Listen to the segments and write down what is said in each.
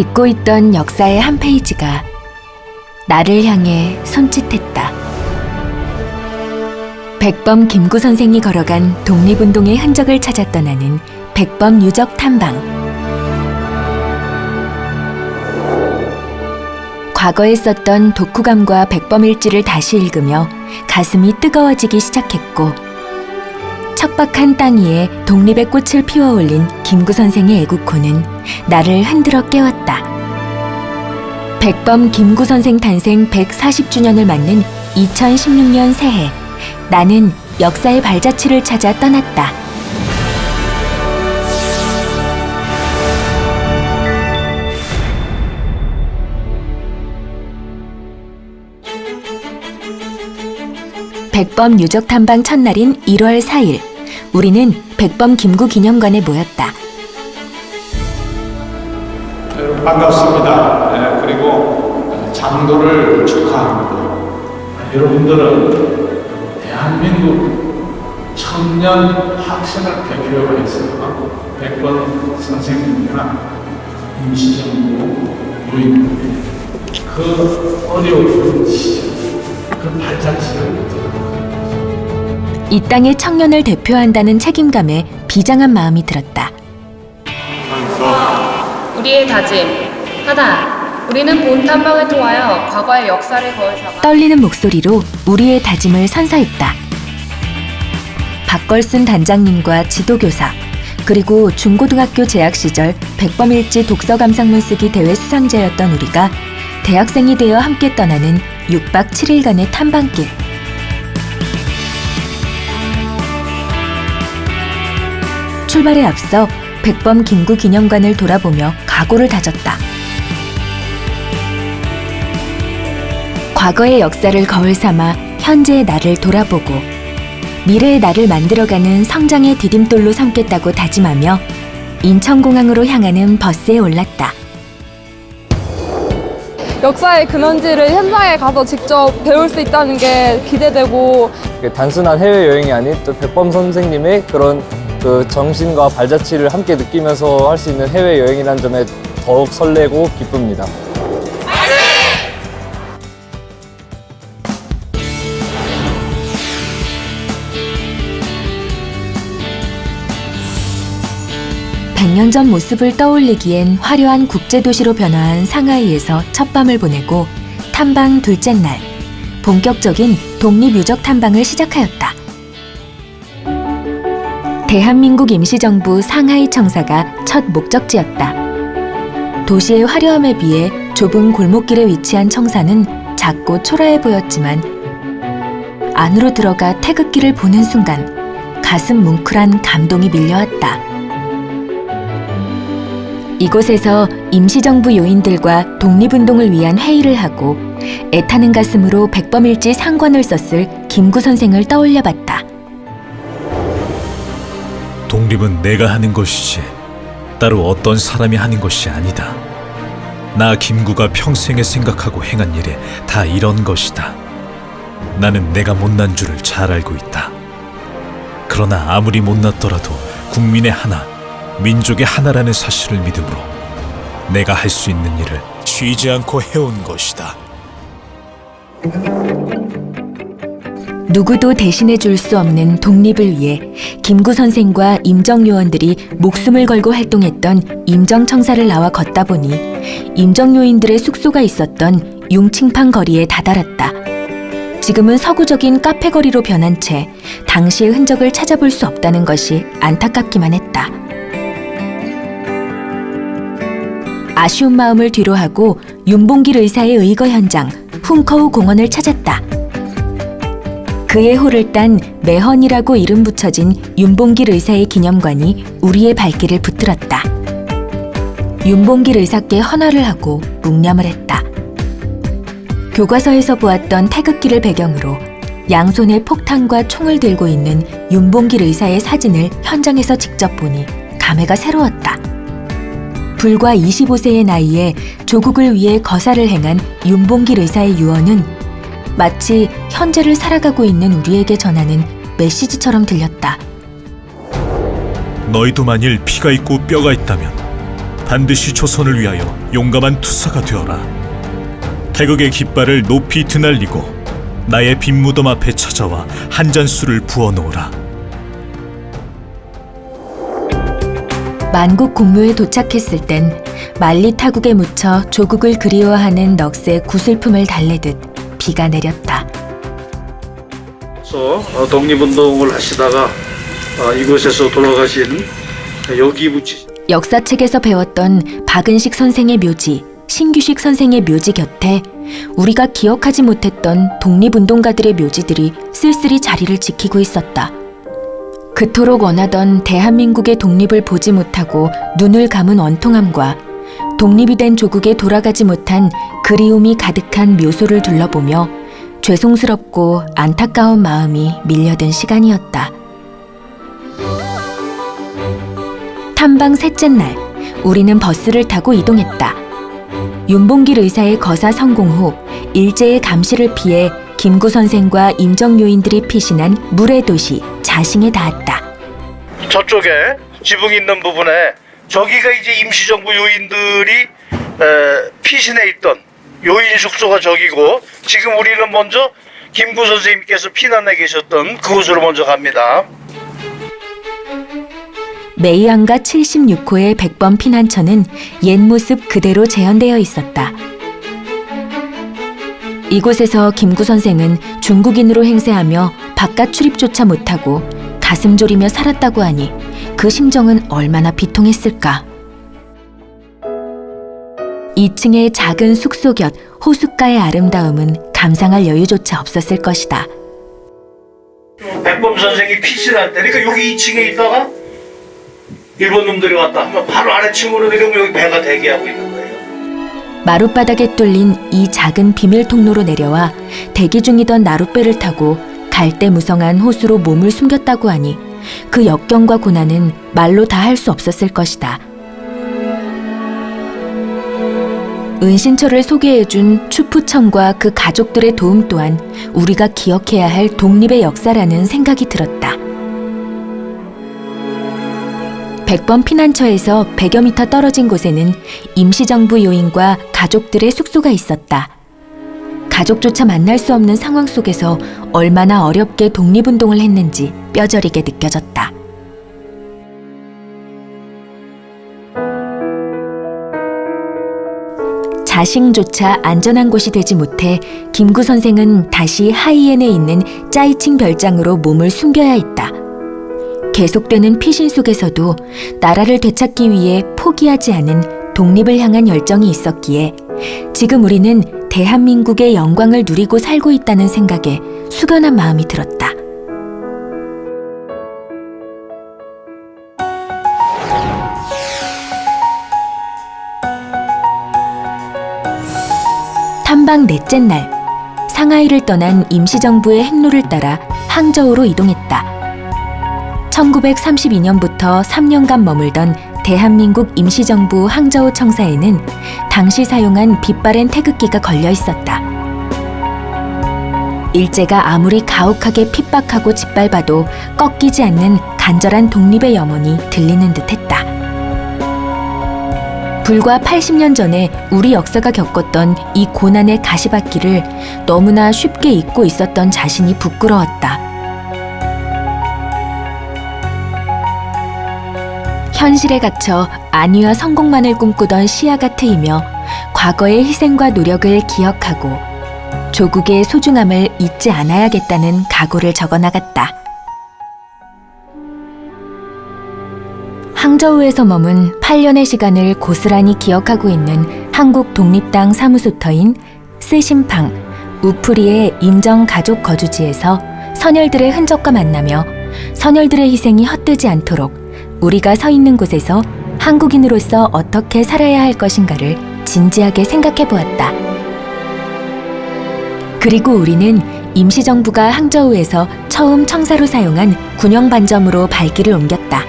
잊고 있던 역사의 한 페이지가 나를 향해 손짓했다. 백범 김구 선생이 걸어간 독립운동의 흔적을 찾아 떠나는 백범 유적 탐방. 과거에 썼던 독후감과 백범 일지를 다시 읽으며 가슴이 뜨거워지기 시작했고 척박한 땅 위에 독립의 꽃을 피워 올린 김구 선생의 애국호는 나를 흔들어 깨웠다. 백범 김구 선생 탄생 140주년을 맞는 2016년 새해 나는 역사의 발자취를 찾아 떠났다. 백범 유적 탐방 첫날인 1월 4일 우리는 백범 김구 기념관에 모였다. 여러분 반갑습니다. 예, 그리고 장도를 축하합니다. 여러분들은 대한민국 청년 학생을 대표로 해서 백번 선생님이나 임시정부 노인들 그 어려운 시절 그 발자취를 이 땅의 청년을 대표한다는 책임감에 비장한 마음이 들었다. 우리의 다짐 하나 우리는 본 탐방을 통하여 과거의 역사를 거울 삼아 떨리는 목소리로 우리의 다짐을 선서했다. 박걸순 단장님과 지도교사 그리고 중고등학교 재학 시절 백범일지 독서 감상문 쓰기 대회 수상자였던 우리가 대학생이 되어 함께 떠나는 6박 7일간의 탐방길. 출발에 앞서 백범 김구 기념관을 돌아보며 각오를 다졌다. 과거의 역사를 거울 삼아 현재의 나를 돌아보고 미래의 나를 만들어가는 성장의 디딤돌로 삼겠다고 다짐하며 인천공항으로 향하는 버스에 올랐다. 역사의 근원지를 현장에 가서 직접 배울 수 있다는 게 기대되고 그 단순한 해외 여행이 아닌 또 백범 선생님의 그런 그 정신과 발자취를 함께 느끼면서 할 수 있는 해외 여행이라는 점에 더욱 설레고 기쁩니다. 백년 전 모습을 떠올리기엔 화려한 국제도시로 변화한 상하이에서 첫 밤을 보내고 탐방 둘째 날 본격적인 독립유적 탐방을 시작하였다. 대한민국 임시정부 상하이 청사가 첫 목적지였다. 도시의 화려함에 비해 좁은 골목길에 위치한 청사는 작고 초라해 보였지만 안으로 들어가 태극기를 보는 순간 가슴 뭉클한 감동이 밀려왔다. 이곳에서 임시정부 요인들과 독립운동을 위한 회의를 하고 애타는 가슴으로 백범일지 상관을 썼을 김구 선생을 떠올려 봤다. 독립은 내가 하는 것이지 따로 어떤 사람이 하는 것이 아니다. 나 김구가 평생에 생각하고 행한 일이 다 이런 것이다. 나는 내가 못난 줄을 잘 알고 있다. 그러나 아무리 못났더라도 국민의 하나, 민족의 하나라는 사실을 믿음으로 내가 할 수 있는 일을 쉬지 않고 해온 것이다. 누구도 대신해 줄 수 없는 독립을 위해 김구 선생과 임정 요원들이 목숨을 걸고 활동했던 임정 청사를 나와 걷다 보니 임정 요인들의 숙소가 있었던 융칭판 거리에 다다랐다. 지금은 서구적인 카페 거리로 변한 채 당시의 흔적을 찾아볼 수 없다는 것이 안타깝기만 했다. 아쉬운 마음을 뒤로하고 윤봉길 의사의 의거 현장 훔커우 공원을 찾았다. 그의 호를 딴 매헌이라고 이름 붙여진 윤봉길 의사의 기념관이 우리의 발길을 붙들었다. 윤봉길 의사께 헌화를 하고 묵념을 했다. 교과서에서 보았던 태극기를 배경으로 양손에 폭탄과 총을 들고 있는 윤봉길 의사의 사진을 현장에서 직접 보니 감회가 새로웠다. 불과 25세의 나이에 조국을 위해 거사를 행한 윤봉길 의사의 유언은 마치 현재를 살아가고 있는 우리에게 전하는 메시지처럼 들렸다. 너희도 만일 피가 있고 뼈가 있다면 반드시 조선을 위하여 용감한 투사가 되어라. 태극의 깃발을 높이 드날리고 나의 빈 무덤 앞에 찾아와 한 잔 술을 부어 놓으라. 만국 공묘에 도착했을 땐 만리 타국에 묻혀 조국을 그리워하는 넋의 구슬픔을 달래듯 비가 내렸다. 그래서 어, 독립운동을 하시다가 어, 이곳에서 돌아가신 여기부치 역사책에서 배웠던 박은식 선생의 묘지, 신규식 선생의 묘지 곁에 우리가 기억하지 못했던 독립운동가들의 묘지들이 쓸쓸히 자리를 지키고 있었다. 그토록 원하던 대한민국의 독립을 보지 못하고 눈을 감은 원통함과 독립이 된 조국에 돌아가지 못한 그리움이 가득한 묘소를 둘러보며 죄송스럽고 안타까운 마음이 밀려든 시간이었다. 탐방 셋째 날, 우리는 버스를 타고 이동했다. 윤봉길 의사의 거사 성공 후 일제의 감시를 피해 김구 선생과 임정 요인들이 피신한 물의 도시 자싱에 닿았다. 저쪽에 지붕 있는 부분에 저기가 이제 임시정부 요인들이 에, 피신해 있던 요인 숙소가 저기고 지금 우리는 먼저 김구 선생님께서 피난해 계셨던 그곳으로 먼저 갑니다. 메이안가 76호의 백번 피난처는 옛 모습 그대로 재현되어 있었다. 이곳에서 김구 선생은 중국인으로 행세하며 바깥 출입조차 못하고 가슴 졸이며 살았다고 하니 그 심정은 얼마나 비통했을까. 2층의 작은 숙소 곁 호숫가의 아름다움은 감상할 여유조차 없었을 것이다. 백범 선생이 피신할 때 그러니까 여기 2층에 있다가 일본 놈들이 왔다 하면 바로 아래층으로 내려오면 여기 배가 대기하고 있는 거예요. 마룻바닥에 뚫린 이 작은 비밀 통로로 내려와 대기 중이던 나룻배를 타고 갈대 무성한 호수로 몸을 숨겼다고 하니 그 역경과 고난은 말로 다 할 수 없었을 것이다. 은신처를 소개해준 추푸청과 그 가족들의 도움 또한 우리가 기억해야 할 독립의 역사라는 생각이 들었다. 백번 피난처에서 100여 미터 떨어진 곳에는 임시정부 요인과 가족들의 숙소가 있었다. 가족조차 만날 수 없는 상황 속에서 얼마나 어렵게 독립운동을 했는지 뼈저리게 느껴졌다. 자싱조차 안전한 곳이 되지 못해 김구 선생은 다시 하이엔에 있는 짜이칭 별장으로 몸을 숨겨야 했다. 계속되는 피신 속에서도 나라를 되찾기 위해 포기하지 않은 독립을 향한 열정이 있었기에 지금 우리는 대한민국의 영광을 누리고 살고 있다는 생각에 숙연한 마음이 들었다. 탐방 넷째 날, 상하이를 떠난 임시정부의 행로를 따라 항저우로 이동했다. 1932년부터 3년간 머물던 대한민국 임시정부 항저우 청사에는 당시 사용한 빛바랜 태극기가 걸려 있었다. 일제가 아무리 가혹하게 핍박하고 짓밟아도 꺾이지 않는 간절한 독립의 염원이 들리는 듯했다. 불과 80년 전에 우리 역사가 겪었던 이 고난의 가시밭길을 너무나 쉽게 잊고 있었던 자신이 부끄러웠다. 현실에 갇혀 안위와 성공만을 꿈꾸던 시야가 트이며 과거의 희생과 노력을 기억하고 조국의 소중함을 잊지 않아야겠다는 각오를 적어 나갔다. 항저우에서 머문 8년의 시간을 고스란히 기억하고 있는 한국 독립당 사무소터인 스심팡 우프리의 임정 가족 거주지에서 선열들의 흔적과 만나며 선열들의 희생이 헛되지 않도록 우리가 서 있는 곳에서 한국인으로서 어떻게 살아야 할 것인가를 진지하게 생각해 보았다. 그리고 우리는 임시정부가 항저우에서 처음 청사로 사용한 군용 반점으로 발길을 옮겼다.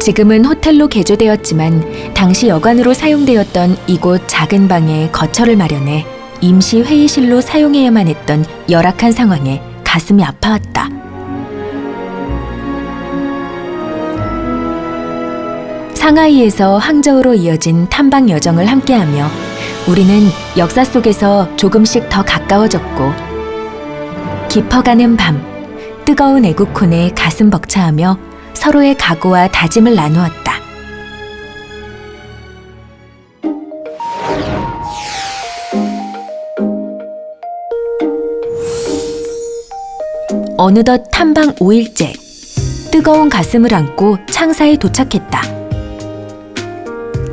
지금은 호텔로 개조되었지만 당시 여관으로 사용되었던 이곳 작은 방에 거처를 마련해 임시 회의실로 사용해야만 했던 열악한 상황에 가슴이 아파왔다. 상하이에서 항저우로 이어진 탐방 여정을 함께하며 우리는 역사 속에서 조금씩 더 가까워졌고 깊어가는 밤 뜨거운 애국혼에 가슴 벅차하며 서로의 각오와 다짐을 나누었다. 어느덧 탐방 5일째 뜨거운 가슴을 안고 창사에 도착했다.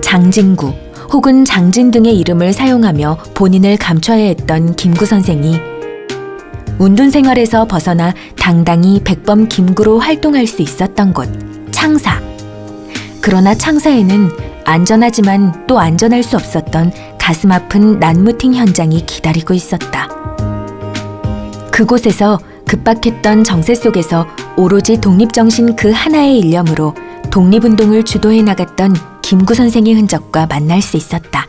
장진구 혹은 장진 등의 이름을 사용하며 본인을 감춰야 했던 김구 선생이 운둔 생활에서 벗어나 당당히 백범 김구로 활동할 수 있었던 곳 창사. 그러나 창사에는 안전하지만 또 안전할 수 없었던 가슴 아픈 난무팅 현장이 기다리고 있었다. 그곳에서 급박했던 정세 속에서 오로지 독립정신 그 하나의 일념으로 독립운동을 주도해 나갔던 김구 선생의 흔적과 만날 수 있었다.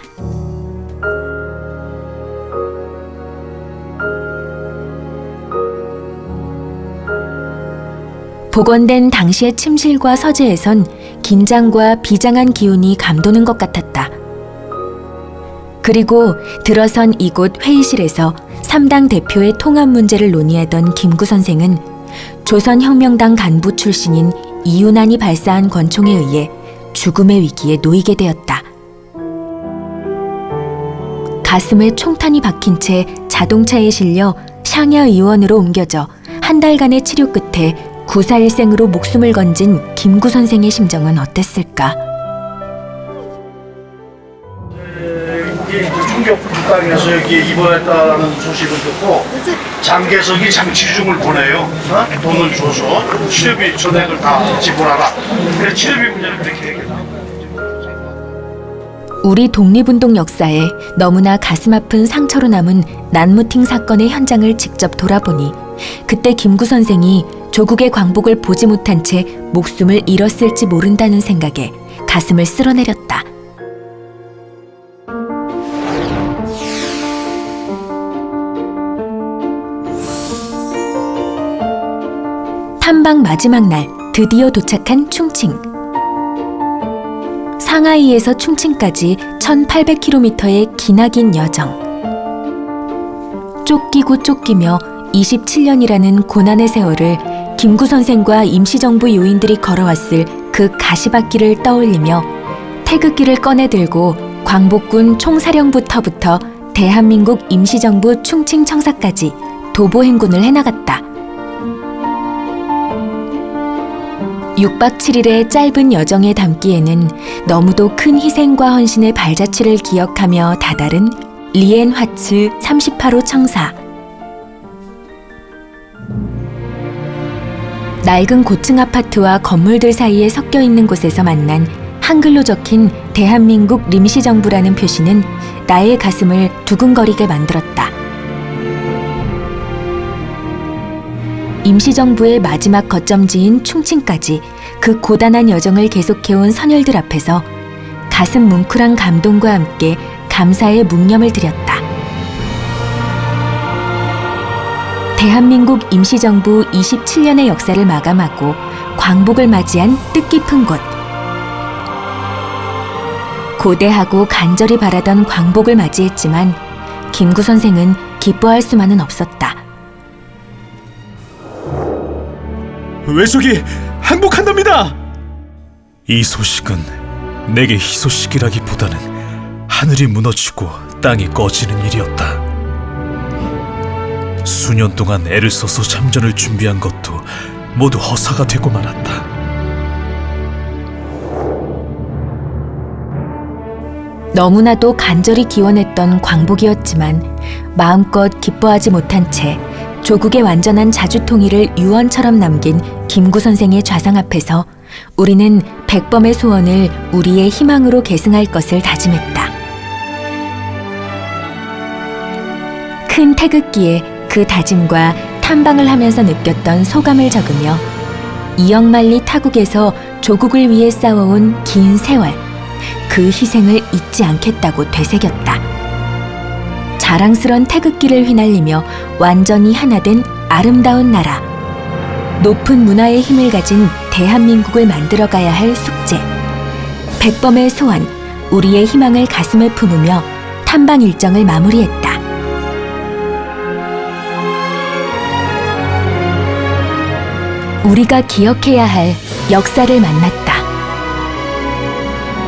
복원된 당시의 침실과 서재에선 긴장과 비장한 기운이 감도는 것 같았다. 그리고 들어선 이곳 회의실에서 3당 대표의 통합 문제를 논의하던 김구 선생은 조선혁명당 간부 출신인 이윤환이 발사한 권총에 의해 죽음의 위기에 놓이게 되었다. 가슴에 총탄이 박힌 채 자동차에 실려 샹야 의원으로 옮겨져 한 달간의 치료 끝에 구사일생으로 목숨을 건진 김구 선생의 심정은 어땠을까? 충격 불당해서 여기 입원했다는 소식을 듣고 장계석이 장치중을 보내요. 어? 돈을 줘서 치료비 전액을 다 지불하라. 그래서 치료비 문제는 그렇게 해결다. 우리 독립운동 역사에 너무나 가슴 아픈 상처로 남은 난무팅 사건의 현장을 직접 돌아보니 그때 김구 선생이 조국의 광복을 보지 못한 채 목숨을 잃었을지 모른다는 생각에 가슴을 쓸어내렸다. 탐방 마지막 날 드디어 도착한 충칭. 상하이에서 충칭까지 1800km의 기나긴 여정. 쫓기고 쫓기며 27년이라는 고난의 세월을 김구 선생과 임시정부 요인들이 걸어왔을 그 가시밭길을 떠올리며 태극기를 꺼내들고 광복군 총사령부터부터 대한민국 임시정부 충칭청사까지 도보 행군을 해나갔다. 6박 7일의 짧은 여정에 담기에는 너무도 큰 희생과 헌신의 발자취를 기억하며 다다른 리엔 화츠 38호 청사. 낡은 고층 아파트와 건물들 사이에 섞여 있는 곳에서 만난 한글로 적힌 대한민국 임시정부라는 표시는 나의 가슴을 두근거리게 만들었다. 임시정부의 마지막 거점지인 충칭까지 그 고단한 여정을 계속해온 선열들 앞에서 가슴 뭉클한 감동과 함께 감사의 묵념을 드렸다. 대한민국 임시정부 27년의 역사를 마감하고 광복을 맞이한 뜻깊은 곳. 고대하고 간절히 바라던 광복을 맞이했지만 김구 선생은 기뻐할 수만은 없었다. 외족이 항복한답니다. 이 소식은 내게 희소식이라기보다는 하늘이 무너지고 땅이 꺼지는 일이었다. 수년 동안 애를 써서 참전을 준비한 것도 모두 허사가 되고 말았다. 너무나도 간절히 기원했던 광복이었지만 마음껏 기뻐하지 못한 채 조국의 완전한 자주 통일을 유언처럼 남긴 김구 선생의 좌상 앞에서 우리는 백범의 소원을 우리의 희망으로 계승할 것을 다짐했다. 큰 태극기에 그 다짐과 탐방을 하면서 느꼈던 소감을 적으며 이영만리 타국에서 조국을 위해 싸워온 긴 세월, 그 희생을 잊지 않겠다고 되새겼다. 자랑스런 태극기를 휘날리며 완전히 하나된 아름다운 나라. 높은 문화의 힘을 가진 대한민국을 만들어가야 할 숙제. 백범의 소원, 우리의 희망을 가슴에 품으며 탐방 일정을 마무리했다. 우리가 기억해야 할 역사를 만났다.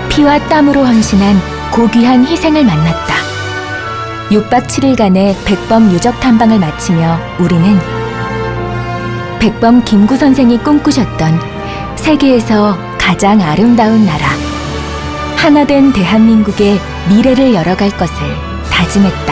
피와 땀으로 헌신한 고귀한 희생을 만났다. 6박 7일간의 백범 유적 탐방을 마치며 우리는 백범 김구 선생이 꿈꾸셨던 세계에서 가장 아름다운 나라, 하나 된 대한민국의 미래를 열어갈 것을 다짐했다.